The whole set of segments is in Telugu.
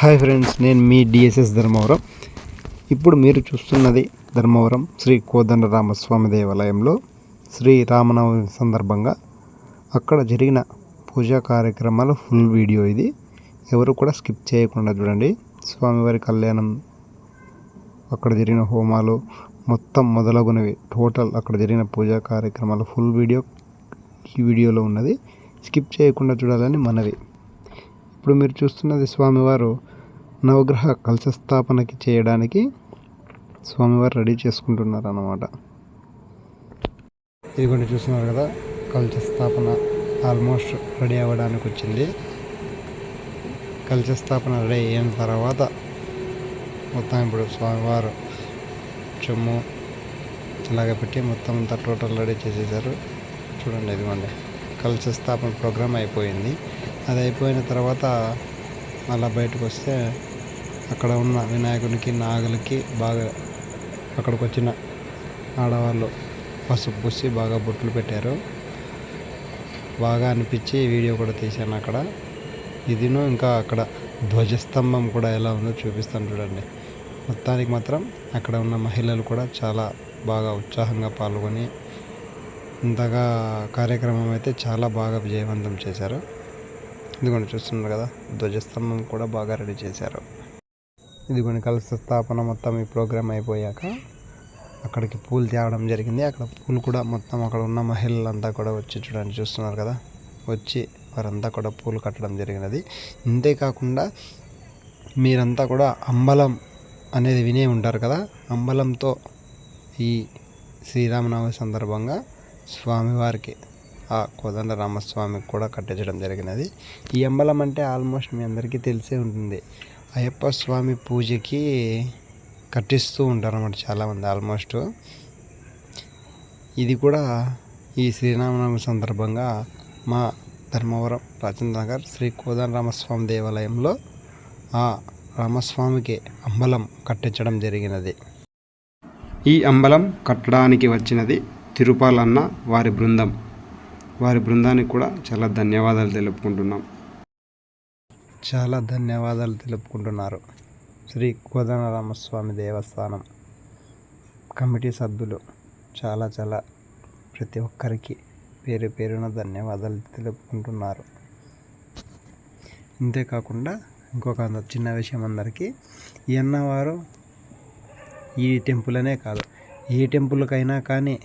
హాయ్ ఫ్రెండ్స్ నేను మీ డిఎస్ఎస్ ధర్మవరం. ఇప్పుడు మీరు చూస్తున్నది ధర్మవరం శ్రీ కోదండరామస్వామి దేవాలయంలో శ్రీ రామనవమి సందర్భంగా అక్కడ జరిగిన పూజా కార్యక్రమాల ఫుల్ వీడియో ఇది. ఎవరు కూడా స్కిప్ చేయకుండా చూడండి. స్వామివారి కళ్యాణం అక్కడ జరిగిన హోమాలు మొత్తం మొదలగునవి. టోటల్ అక్కడ జరిగిన పూజా కార్యక్రమాల ఫుల్ వీడియో ఈ వీడియోలో ఉన్నది. స్కిప్ చేయకుండా చూడాలని మనవి. ఇప్పుడు మీరు చూస్తున్నది స్వామివారు నవగ్రహ కలశ స్థాపనకి చేయడానికి స్వామివారు రెడీ చేసుకుంటున్నారు అన్నమాట ఇదిగోండి చూస్తున్నారు కదా కలశ స్థాపన ఆల్మోస్ట్ రెడీ అవ్వడానికి వచ్చింది. కలశ స్థాపన రెడీ అయిన తర్వాత మొత్తం ఇప్పుడు స్వామివారు చెమ్ము ఇలాగ పెట్టి మొత్తం అంతా టోటల్ రెడీ చేసేసారు. చూడండి ఇదిగోండి. కలశ స్థాపన ప్రోగ్రాం అయిపోయింది. అది అయిపోయిన తర్వాత మళ్ళీ బయటకు వస్తే అక్కడ ఉన్న వినాయకునికి నాగులకి బాగా అక్కడికి వచ్చిన ఆడవాళ్ళు పసుపు పూసి బాగా బొట్లు పెట్టారు. బాగా అనిపించి వీడియో కూడా తీశాను అక్కడ. ఇదిను ఇంకా అక్కడ ధ్వజస్తంభం కూడా ఎలా ఉందో చూపిస్తాను చూడండి. మొత్తానికి మాత్రం అక్కడ ఉన్న మహిళలు కూడా చాలా బాగా ఉత్సాహంగా పాల్గొని ఇంతగా కార్యక్రమం అయితే చాలా బాగా విజయవంతం చేశారు. ఇదిగోండి చూస్తున్నారు కదా ధ్వజస్తంభం కూడా బాగా రెడీ చేశారు. ఇదిగోండి కలశ స్థాపన మొత్తం ఈ ప్రోగ్రాం అయిపోయాక అక్కడికి పూలు తేవడం జరిగింది. అక్కడ పూలు కూడా మొత్తం అక్కడ ఉన్న మహిళలంతా కూడా వచ్చి చూడండి చూస్తున్నారు కదా వచ్చి వారంతా కూడా పూలు కట్టడం జరిగినది. ఇంతేకాకుండా మీరంతా కూడా అంబలం అనేది వినే ఉంటారు కదా అంబలంతో ఈ శ్రీరామనవమి సందర్భంగా స్వామివారికి ఆ కోదండ రామస్వామికి కూడా కట్టించడం జరిగినది. ఈ అంబలం అంటే ఆల్మోస్ట్ మీ అందరికీ తెలిసే ఉంటుంది. అయ్యప్ప స్వామి పూజకి కట్టిస్తూ ఉంటారు అన్నమాట చాలామంది ఆల్మోస్ట్. ఇది కూడా ఈ శ్రీరామనవమి సందర్భంగా మా ధర్మవరం రాజేంద్ర నగర్ శ్రీ కోదండ రామస్వామి దేవాలయంలో ఆ రామస్వామికి అంబలం కట్టించడం జరిగినది. ఈ అంబలం కట్టడానికి వచ్చినది తిరుపాలన్న వారి బృందం. వారి బృందానికి కూడా చాలా ధన్యవాదాలు తెలుపుకుంటున్నాం. చాలా ధన్యవాదాలు తెలుపుకుంటున్నారు. శ్రీ కోదనరామస్వామి దేవస్థానం కమిటీ సభ్యులు చాలా చాలా ప్రతి ఒక్కరికి పేరు పేరున ధన్యవాదాలు తెలుపుకుంటున్నారు. ఇంతేకాకుండా ఇంకొక చిన్న విషయం అందరికీ. ఈ అన్నవారు ఈ టెంపుల్ అనే కాదు ఏ టెంపుల్కైనా కానీ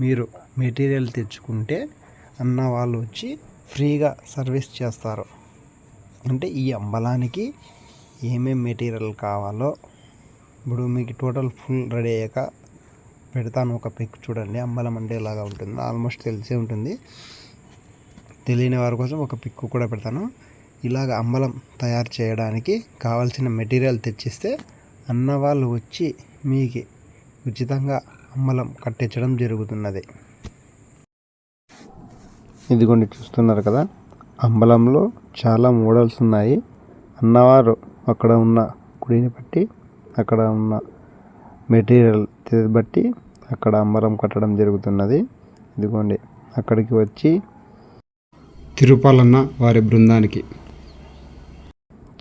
మీరు మెటీరియల్ తెచ్చుకుంటే అన్న వాళ్ళు వచ్చి ఫ్రీగా సర్వీస్ చేస్తారు. అంటే ఈ అంబలానికి ఏమేమి మెటీరియల్ కావాలో ఇప్పుడు మీకు టోటల్ ఫుల్ రెడీ అయ్యాక పెడతాను ఒక పిక్ చూడండి. అంబలం అంటే ఇలాగా ఉంటుంది ఆల్మోస్ట్ తెలిసే ఉంటుంది. తెలియని వారి కోసం ఒక పిక్ కూడా పెడతాను. ఇలాగ అంబలం తయారు చేయడానికి కావాల్సిన మెటీరియల్ తెచ్చిస్తే అన్న వాళ్ళు వచ్చి మీకు ఉచితంగా అమ్మలం కట్టించడం జరుగుతున్నది. ఇదిగోండి చూస్తున్నారు కదా అంబలంలో చాలా మోడల్స్ ఉన్నాయి. అన్నవారు అక్కడ ఉన్న గుడిని బట్టి అక్కడ ఉన్న మెటీరియల్ బట్టి అక్కడ అంబలం కట్టడం జరుగుతున్నది. ఇదిగోండి అక్కడికి వచ్చి తిరుపాలన్న వారి బృందానికి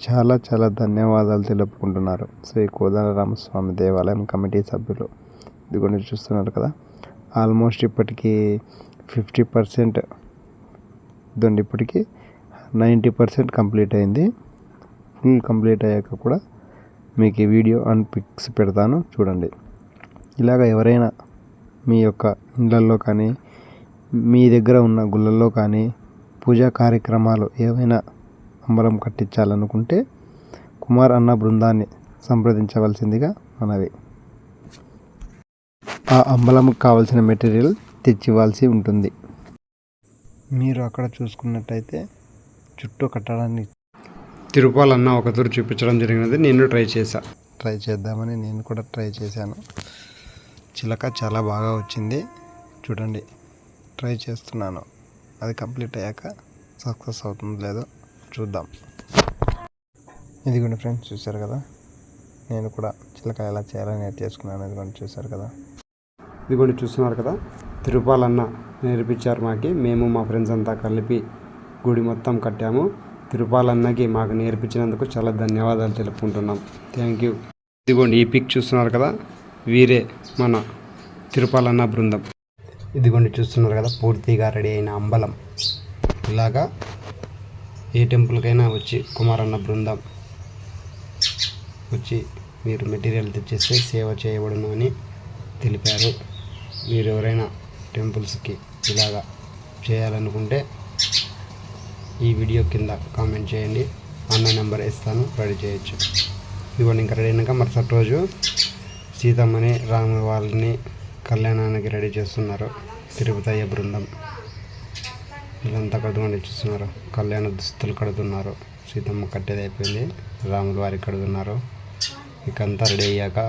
చాలా చాలా ధన్యవాదాలు తెలుపుకుంటున్నారు శ్రీ కోదండరామస్వామి దేవాలయం కమిటీ సభ్యులు. ఇదిగోండి చూస్తున్నారు కదా. ఆల్మోస్ట్ ఇప్పటికీ ఫిఫ్టీ పర్సెంట్ ఇదండి ఇప్పటికీ నైంటీ పర్సెంట్ కంప్లీట్ అయింది. ఫుల్ కంప్లీట్ అయ్యాక కూడా మీకు ఈ వీడియో అండ్ పిక్స్ పెడతాను చూడండి. ఇలాగ ఎవరైనా మీ యొక్క ఇళ్ళల్లో కానీ మీ దగ్గర ఉన్న గుళ్ళల్లో కానీ పూజా కార్యక్రమాలు ఏవైనా అంబరం కట్టించాలనుకుంటే కుమార్ అన్న బృందాన్ని సంప్రదించవలసిందిగా మనవి. ఆ అంబలంకి కావాల్సిన మెటీరియల్ తెచ్చివ్వాల్సి ఉంటుంది. మీరు అక్కడ చూసుకున్నట్టయితే చుట్టూ కట్టడాన్ని తిరుపాలన్న ఒక తూరు చూపించడం జరిగినది. నేను ట్రై చేశా. ట్రై చేద్దామని నేను కూడా ట్రై చేశాను. చిలక చాలా బాగా వచ్చింది. చూడండి ట్రై చేస్తున్నాను. అది కంప్లీట్ అయ్యాక సక్సెస్ అవుతుందో లేదో చూద్దాం. ఇదిగోండి ఫ్రెండ్స్ చూశారు కదా? నేను కూడా చిలక ఎలా చేయాలని నేర్చేసుకున్నాను. ఇదిగోండి చూశారు కదా? ఇదిగోండి చూస్తున్నారు కదా? తిరుపాలన్న నేర్పించారు మాకి. మేము మా ఫ్రెండ్స్ అంతా కలిపి గుడి మొత్తం కట్టాము. తిరుపాలన్నకి మాకు నేర్పించినందుకు చాలా ధన్యవాదాలు తెలుపుకుంటున్నాం. థ్యాంక్ యూ ఇదిగోండి ఈ పిక్ చూస్తున్నారు కదా? వీరే మన తిరుపాలన్న బృందం. ఇదిగోండి చూస్తున్నారు కదా? పూర్తిగా రెడీ అయిన అంబలం. ఇలాగా ఏ టెంపుల్కైనా వచ్చి కుమారన్న బృందం వచ్చి మీరు మెటీరియల్ తెచ్చేస్తే సేవ చేయబడును అని తెలిపారు. మీరు ఎవరైనా టెంపుల్స్కి ఇలాగా చేయాలనుకుంటే ఈ వీడియో కింద కామెంట్ చేయండి. అన్న నెంబర్ ఇస్తాను రెడీ చేయొచ్చు. ఇవన్నీ ఇంకా రెడీ అయినాక మరుసటి రోజు సీతమ్మని రాము వాళ్ళని కళ్యాణానికి రెడీ చేస్తున్నారు. తిరుపతయ్య బృందం. వీళ్ళంతా కడుగుని చూస్తున్నారు. కళ్యాణ దుస్తులు కడుతున్నారు. సీతమ్మ కట్టేది అయిపోయింది. రాముల వారికి కడుతున్నారు ఇక అంతా రెడీ అయ్యాక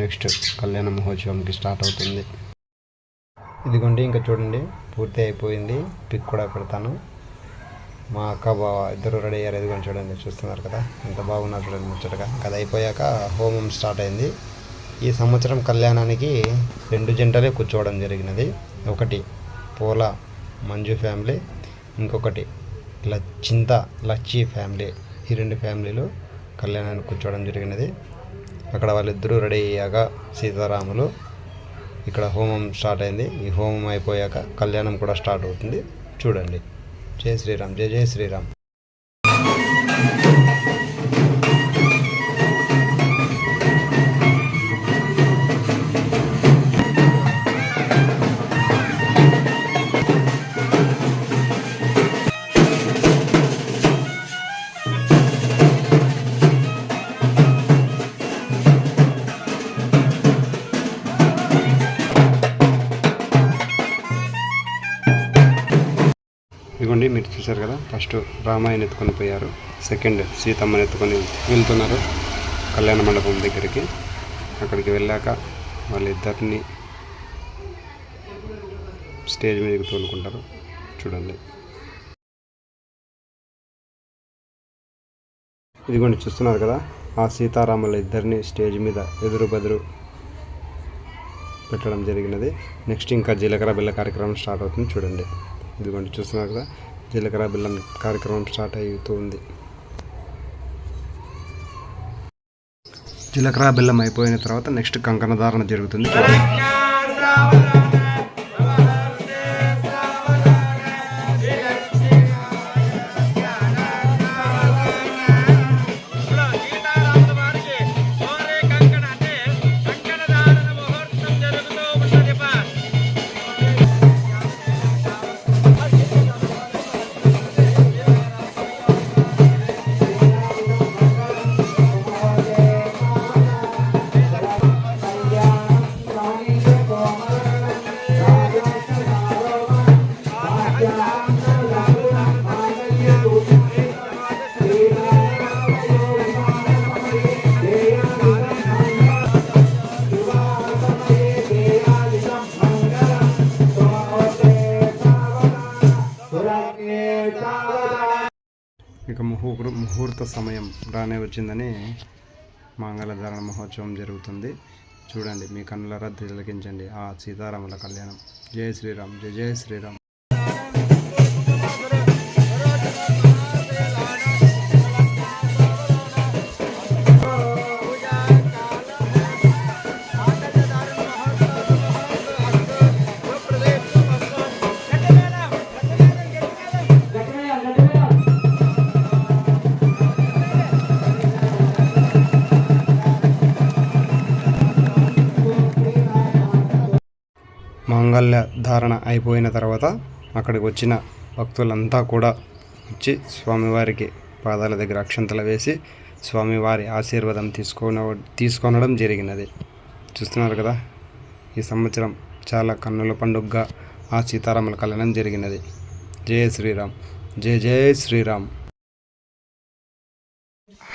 నెక్స్ట్ కళ్యాణ మహోత్సవంకి స్టార్ట్ అవుతుంది. ఇదిగోండి ఇంకా చూడండి పూర్తి అయిపోయింది. పిక్ కూడా పెడతాను. మా అక్క బావ ఇద్దరు రెడీ అయ్యారు. ఇదిగోండి చూడండి చూస్తున్నారు కదా. ఎంత బాగున్నారు చూడండి ముచ్చటగా. అది అయిపోయాక హోమం స్టార్ట్ అయింది. ఈ సంవత్సరం కళ్యాణానికి రెండు జంటలే కూర్చోవడం జరిగినది. ఒకటి పోల మంజు ఫ్యామిలీ ఇంకొకటి లచ్చింత చింత లచ్చి ఫ్యామిలీ. ఈ రెండు ఫ్యామిలీలు కళ్యాణానికి కూర్చోవడం జరిగినది. అక్కడ వాళ్ళిద్దరూ రెడీ అయ్యాక సీతారాములు ఇక్కడ హోమం స్టార్ట్ అయింది. ఈ హోమం అయిపోయాక కళ్యాణం కూడా స్టార్ట్ అవుతుంది. చూడండి. జై శ్రీరామ్ జై జై శ్రీరామ్. ఫస్ట్ రామాయణ ఎత్తుకొని పోయారు. సెకండ్ సీతమ్మని ఎత్తుకొని వెళ్తున్నారు. కళ్యాణ మండపం దగ్గరికి. అక్కడికి వెళ్ళాక వాళ్ళిద్దరిని స్టేజ్ మీదకి తోలుకుంటారు. చూడండి. ఇదిగోండి చూస్తున్నారు కదా? ఆ సీతారాముల ఇద్దరిని స్టేజ్ మీద ఎదురు బెదురు పెట్టడం జరిగినది. నెక్స్ట్ ఇంకా జీలకర్ర బిల్ల కార్యక్రమం స్టార్ట్ అవుతుంది. చూడండి. ఇదిగోండి చూస్తున్నారు కదా? జీలకర్ర బెల్లం కార్యక్రమం స్టార్ట్ అవుతుంది ఉంది. జీలకర్ర బెల్లం అయిపోయిన తర్వాత నెక్స్ట్ కంకణ ధారణ జరుగుతుంది. ఇక ముహూర్ ముహూర్త సమయం రానే వచ్చిందని మంగళధారణ మహోత్సవం జరుగుతుంది. చూడండి మీ కన్నులరా తిలకించండి ఆ సీతారాముల కళ్యాణం. జై శ్రీరామ్. జయ జై శ్రీరామ్. మాంగళ్య ధారణ అయిపోయిన తర్వాత అక్కడికి వచ్చిన భక్తులంతా కూడా వచ్చి స్వామివారికి పాదాల దగ్గర అక్షంతలు వేసి స్వామివారి ఆశీర్వాదం తీసుకొన తీసుకొనడం జరిగినది. చూస్తున్నారు కదా ఈ సంవత్సరం చాలా కన్నుల పండుగగా ఆ సీతారాముల కళ్యాణం జరిగినది. జై శ్రీరామ్ జై జై శ్రీరామ్.